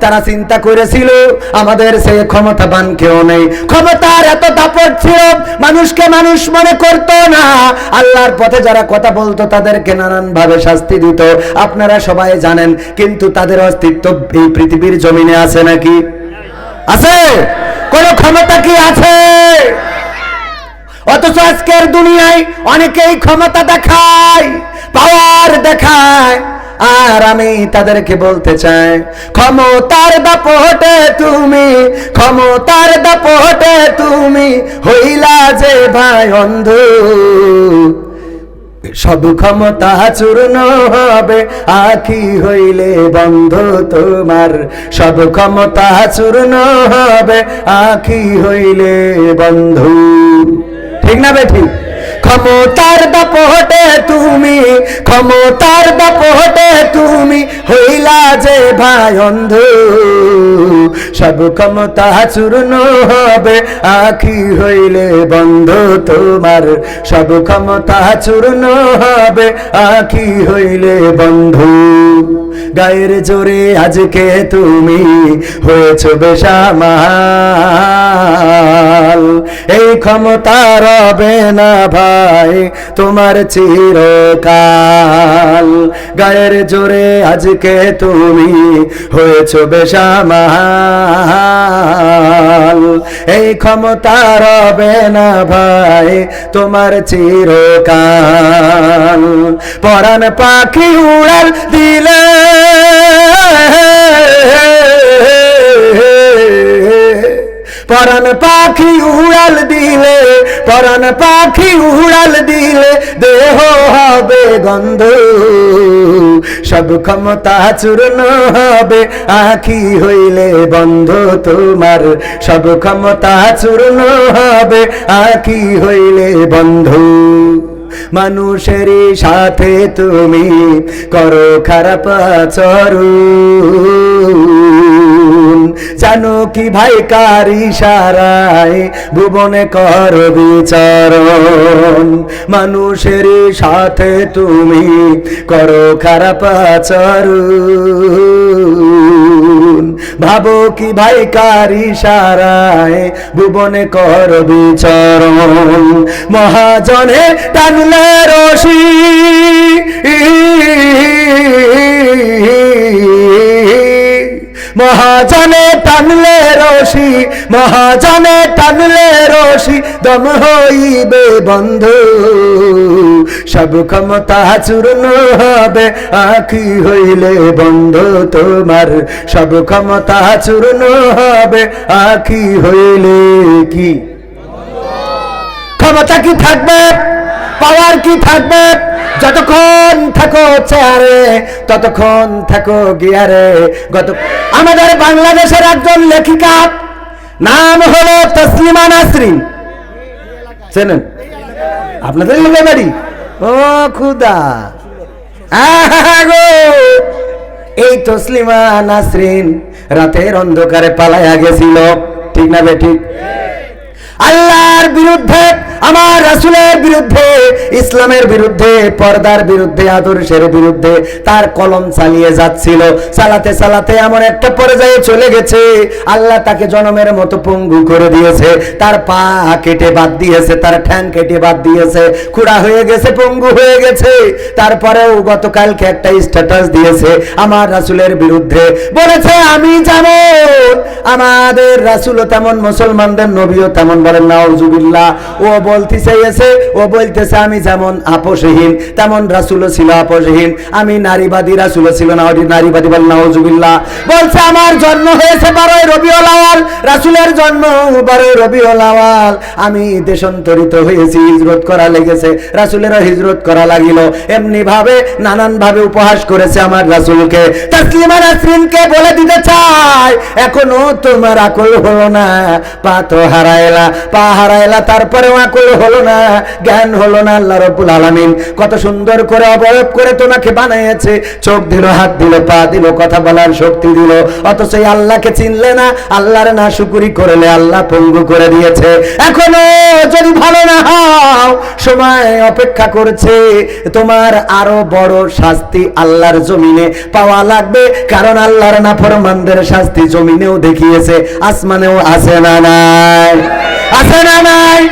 তারা চিন্তা করেছিল, আমাদের সে ক্ষমতাবান কেউ নেই। ক্ষমতার এত দাপট ছিল, মানুষকে মানুষ মনে করত না। আল্লাহর পথে যারা কথা বলতো, তাদেরকে নানান ভাবে শাস্তি দিত। আপনারা সবাই জানেন, কিন্তু তাদের অস্তিত্ব এই পৃথিবীর জমিনে আছে নাকি? আছে! কোন ক্ষমতা কি আছে? অথচ আজকের দুনিয়ায় অনেকেই ক্ষমতা দেখায়। পাওয়ার দেখায়, আর আমি তাদেরকে বলতে চাই, ক্ষমতার দাপটে তুমি, ক্ষমতার দাপটে তুমি হইলা যে ভাই অন্ধ। সব ক্ষমতা চূর্ণ হবে, আখি হইলে বন্ধ তোমার। সব ক্ষমতা চূর্ণ হবে, আখি হইলে বন্ধু। ঠিক না বেঠি? ক্ষমতার দাপটে তুমি, ক্ষমতার দাপটে তুমি হইলা যে ভাই অন্ধ। সব ক্ষমতা চূর্ণ হবে, আখি হইলে বন্ধ তোমার। সব ক্ষমতা চূর্ণ হবে, আখি হইলে বন্ধু। গায়ের জোরে আজকে তুমি হয়েছ বেশামাল এই ক্ষমতা রবে না ভাই, তোমার চিরকাল। গায়ের জোরে আজকে তুমি হয়েছ বেশামাল এই ক্ষমতা রবে না ভাই, তোমার চিরকাল। পরাণ পাখি উড়াল দিলে। পরাণ পাখি উড়াল দিলে, পরাণ পাখি উড়াল দিলে দেহ হবে গন্ধ। সব ক্ষমতা চূর্ণ হবে, আখি হইলে বন্ধ তোমার। সব ক্ষমতা চূর্ণ হবে, আখি হইলে বন্ধু। মানুষেরই সাথে তুমি, করো খারাপ আচরণ। জানো কি ভাই কার ইশারায়? ভুবনে কর বিচরণ। মানুষের সাথে তুমি করো খারাপ আচরণ। ভাবো কি ভাই কার ইশারায়? ভুবনে কর বিচরণ। মহাজনে টানলে রশি। মহাজনে টানলে রশি, মহাজনে টানলে রশি, দম হইবে বন্ধ। সব ক্ষমতা চূর্ণ হবে, আখি হইলে বন্ধ তোমার। সব ক্ষমতা চূর্ণ হবে, আখি হইলে কি? ক্ষমতা কি থাকবে? পাওয়ার কি থাকবে? যতক্ষণ থাকো চেয়ারে, ততক্ষণ থাকো গিয়ারে। গত আমাদের বাংলাদেশের একজন লেখিকা, নাম হলো তসলিমা নাসরিন। চেনেন? আপনাদের লোকের বাড়ি ও খুদা। গো! এই তসলিমা নাসরিন রাতের অন্ধকারে পালাইয়া গেছিল। ঠিক না বে ঠিক? আল্লাহর বিরুদ্ধে আমার রাসুলের বিরুদ্ধে, ইসলামের বিরুদ্ধে, পর্দার বিরুদ্ধে, আদর্শের বিরুদ্ধে তার কলম চালিয়ে যাচ্ছিল। চালাতে চালাতে এমন একটা পর্যায়ে চলে গেছে। আল্লাহ তাকে জনমের মতো পঙ্গু করে দিয়েছে। তার পা কেটে বাদ দিয়েছে, তার ঠ্যাং কেটে বাদ দিয়েছে। খুড়া হয়ে গেছে, পঙ্গু হয়ে গেছে। তারপরেও গতকালকে একটা স্ট্যাটাস দিয়েছে আমার রাসুলের বিরুদ্ধে। বলেছে, আমি যেমন আমাদের রাসুলও তেমন মুসলমানদের নবীও তেমন বলেন নাউজুবিল্লাহ ও বলতে চাইছে ও বলতেছে, আমি যেমন আপোষহীন, তেমন রাসুলও ছিল আপোষহীন। আমি নারীবাদী, রাসুলও ছিল না ওটি নারীবাদী বল নাউজুবিল্লাহ। বলছে, আমার জন্ম হয়েছে বারোই রবিউল আওয়াল, রাসুলের জন্ম বারোই রবিউল আওয়াল। আমি দেশান্তরিত হয়েছি, হিজরত করা লেগেছে, রাসুলেরও হিজরত করা লাগিল। এমনি ভাবে নানান ভাবে উপহাস করেছে আমার রাসুলকে। তাসলিমা নাসরিনকে বলে দিতে চাই, এখনও তোমার আকল হলো না, পা তো হারাইলা, পা হারাইলা, তারপরেও আকল আকল হলো না, জ্ঞান হলো না, আল্লাহ রব্বুল আলামিন। কত সুন্দর করে অবয়ব করে তোমাকে বানিয়েছে। চোখ দিল, হাত দিল, পা দিল, কথা বলার শক্তি দিল। অথচ আল্লাহকে চিনলে না, আল্লাহর না শুকুরি করলে আল্লাহ পঙ্গু করে দিয়েছে। এখনও যদি ভালো না হও, সময় অপেক্ষা করছে। তোমার আরও বড় শাস্তি আল্লাহর জমিনে পাওয়া লাগবে। কারণ আল্লাহর নাফরমানদের শাস্তি জমিনেও দেখিয়েছে, আসমানেও আছে না নাই? আছে না নাই?